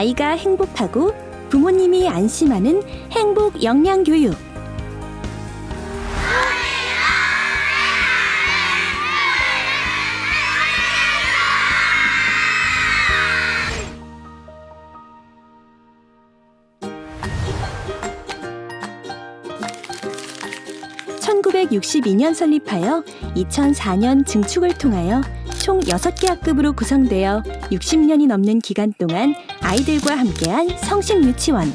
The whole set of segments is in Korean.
아이가 행복하고 부모님이 안심하는 행복 영양 교육. (1962년) 설립하여 (2004년) 증축을 통하여 총 6개 학급으로 구성되어 60년이 넘는 기간 동안 아이들과 함께한 성심 유치원.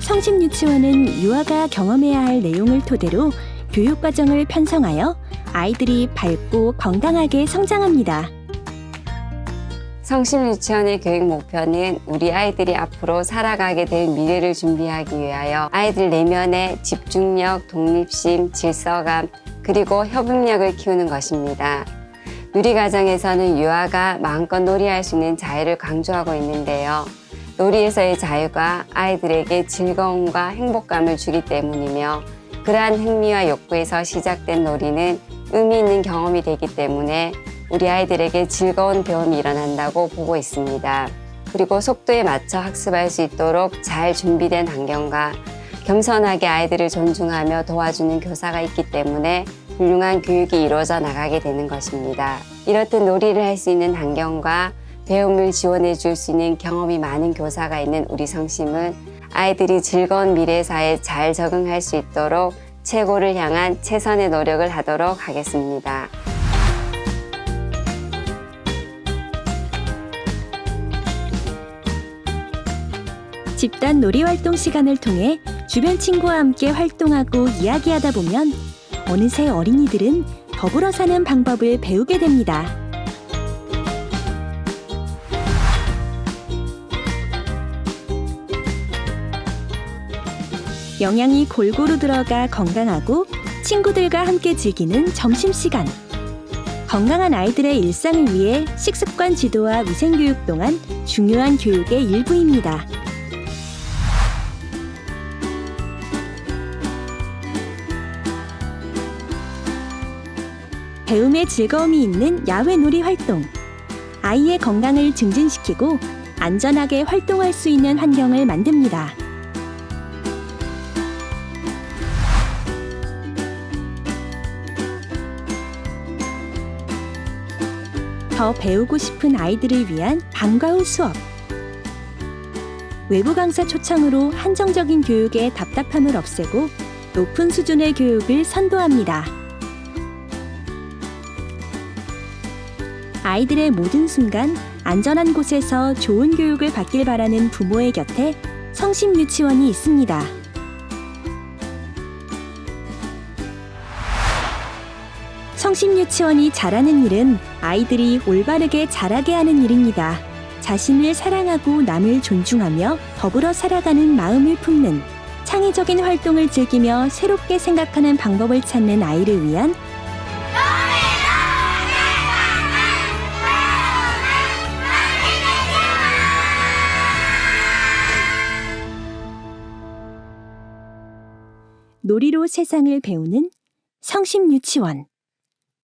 성심 유치원은 유아가 경험해야 할 내용을 토대로 교육 과정을 편성하여 아이들이 밝고 건강하게 성장합니다. 성심 유치원의 교육 목표는 우리 아이들이 앞으로 살아가게 될 미래를 준비하기 위하여 아이들 내면의 집중력, 독립심, 질서감, 그리고 협응력을 키우는 것입니다. 누리과정에서는 유아가 마음껏 놀이할 수 있는 자유를 강조하고 있는데요. 놀이에서의 자유가 아이들에게 즐거움과 행복감을 주기 때문이며 그러한 흥미와 욕구에서 시작된 놀이는 의미 있는 경험이 되기 때문에 우리 아이들에게 즐거운 배움이 일어난다고 보고 있습니다. 그리고 속도에 맞춰 학습할 수 있도록 잘 준비된 환경과 겸손하게 아이들을 존중하며 도와주는 교사가 있기 때문에 훌륭한 교육이 이루어져 나가게 되는 것입니다. 이렇듯 놀이를 할 수 있는 환경과 배움을 지원해 줄 수 있는 경험이 많은 교사가 있는 우리 성심은 아이들이 즐거운 미래 사회에 잘 적응할 수 있도록 최고를 향한 최선의 노력을 하도록 하겠습니다. 집단 놀이 활동 시간을 통해 주변 친구와 함께 활동하고 이야기하다 보면 어느새 어린이들은 더불어 사는 방법을 배우게 됩니다. 영양이 골고루 들어가 건강하고 친구들과 함께 즐기는 점심시간. 건강한 아이들의 일상을 위해 식습관 지도와 위생교육 동안 중요한 교육의 일부입니다. 배움의 즐거움이 있는 야외 놀이 활동. 아이의 건강을 증진시키고 안전하게 활동할 수 있는 환경을 만듭니다. 더 배우고 싶은 아이들을 위한 방과 후 수업. 외부 강사 초청으로 한정적인 교육의 답답함을 없애고 높은 수준의 교육을 선도합니다. 아이들의 모든 순간 안전한 곳에서 좋은 교육을 받길 바라는 부모의 곁에 성심 유치원이 있습니다. 성심 유치원이 잘하는 일은 아이들이 올바르게 자라게 하는 일입니다. 자신을 사랑하고 남을 존중하며 더불어 살아가는 마음을 품는 창의적인 활동을 즐기며 새롭게 생각하는 방법을 찾는 아이를 위한 놀이로 세상을 배우는 성심 유치원.